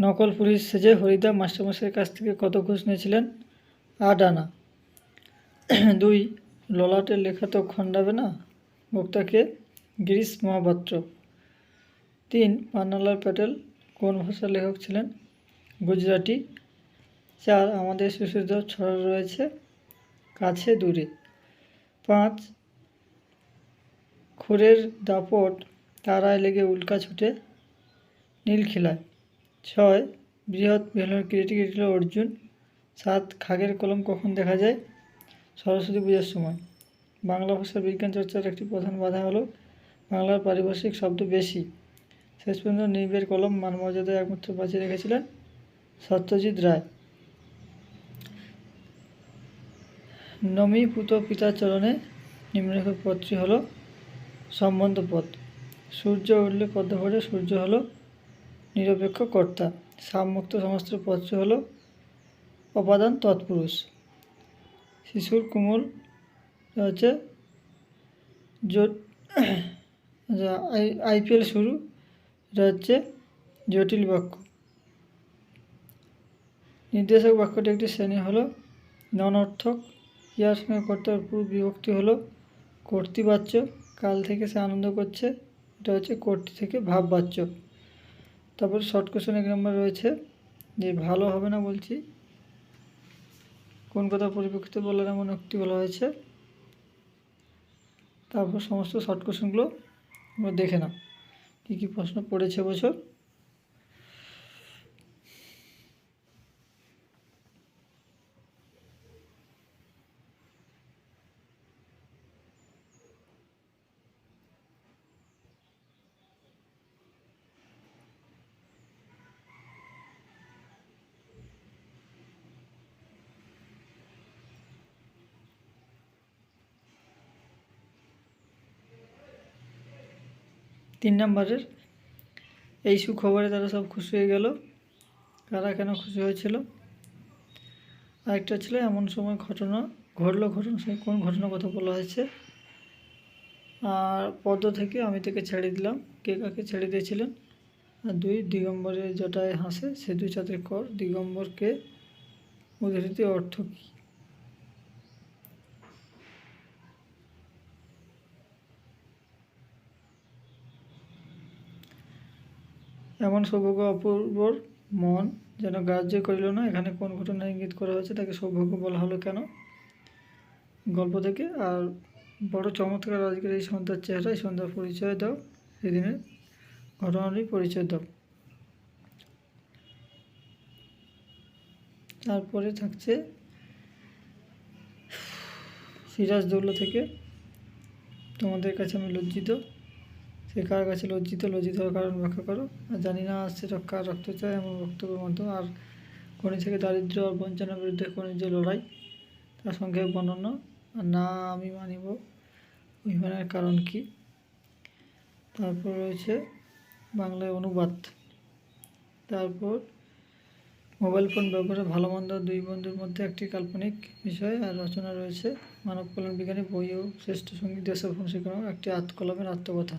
নকল পুলিশ সেজে হরিদা মাস্টারমশাইয়ের কাছ থেকে কত ঘুষ নিয়েছিলেন? আট আনা দুই, ললাটের লেখা তো খণ্ডাবে না? বক্তাকে গিরিশ মহাপাত্র। তিন, পান্নালাল প্যাটেল কোন ভাষার লেখক ছিলেন? গুজরাটি। চার, আমাদের শিশুদের ছড়া রয়েছে কাছে দূরে। পাঁচ, খুরের দাপট তারায় লেগে উল্কা ছুটে নীল খিলায় ছয় বৃহৎ ভেলোর কিরিটি কিরিটি অর্জুন। সাত খাগের কলম কখন দেখা যায়? সরস্বতী পূজার সময়। বাংলা ভাষার বিজ্ঞান চর্চার একটি প্রধান বাধা হলো বাংলার পারিভাষিক শব্দ বেশি। শেষ পর্যন্ত নির্বের কলম মানমর্যাদায় একমাত্র বাঁচিয়ে রেখেছিলেন সত্যজিৎ রায়। নমি পুত পিতার চরণে নিম্নলিখিত পদটি হলো সম্বন্ধ পদ সূর্য উঠলে পদ্ম ভরে সূর্য হলো নিরপেক্ষ কর্তা সাবমুক্ত সমস্ত পদটি হলো অপাদান তৎপুরুষ। শিশুর কুমল হচ্ছে জোট আইপিএল শুরু এটা হচ্ছে জটিল বাক্য। নির্দেশক বাক্যটি একটি শ্রেণি হলো ননর্থক। ইয়ার সঙ্গে কর্তার পুরো বিভক্তি হলো কর্তৃবাচ্য। কাল থেকে সে আনন্দ করছে। এটা হচ্ছে কর্তৃ থেকে ভাববাচ্য। তারপর শর্ট কোশ্চেন এক নম্বর রয়েছে, যে ভালো হবে না বলছি। কোন কথা পরিপ্রেক্ষিতে বলার এমন একটি বলা হয়েছে? তারপর সমস্ত শর্ট কোশ্চেনগুলো দেখে নাও। কী কী প্রশ্ন পড়েছে বছর? তিন নম্বরের। এই সুখবরে তারা সব খুশি হয়ে গেল। কারা কেন খুশি হয়েছিল? আরেকটা ছিল, এমন সময় ঘটনা, ঘটলো ঘটনা, সেই কোন ঘটনার কথা বলা হয়েছে? আর পদ্ম থেকে আমি থেকে ছেড়ে দিলাম। কে কাকে ছেড়ে দিয়েছিলেন? আর দুই দিগম্বরের জটায় হাসে, সে দুই চাঁদের কর। দিগম্বরকে উদ্ধৃতি অর্থ কী? এমন সৌভাগ্য অপূর্বর মন যেন গ্রাহ্য করিল না, এখানে কোন ঘটনা ইঙ্গিত করা হয়েছে তাকে সৌভাগ্য বলা হলো কেন? গল্প থেকে, আর বড় চমৎকার আজকের এই সন্ধ্যার চেহারা এই সন্ধ্যার পরিচয় দাও সেদিনের ঘটনারই পরিচয় দাও। তারপরে থাকছে সিরাজদৌল্লা থেকে। তোমাদের কাছে আমি লজ্জিত। সে কার কাছে লজ্জিত লজ্জিত হওয়ার কারণ ব্যাখ্যা করো। আর জানি না সেটা কার রক্ত চায় এমন বক্তব্যের মাধ্যমে আর খনি থেকে দারিদ্র আর বঞ্চনার বিরুদ্ধে খনির যে লড়াই, তার সংক্ষেপ বর্ণনা। আর না আমি মানিব, অভিমানের কারণ কি? তারপর রয়েছে বাংলায় অনুবাদ। তারপর মোবাইল ফোন ব্যবহারে ভালো মন্দ দুই বন্ধুর মধ্যে একটি কাল্পনিক বিষয় আর রচনা রয়েছে মানব কল্যাণ বিজ্ঞানী বই ও শ্রেষ্ঠ সংগীত দেশভ্রম শেখানো একটি আত্মকলমের আত্মকথা।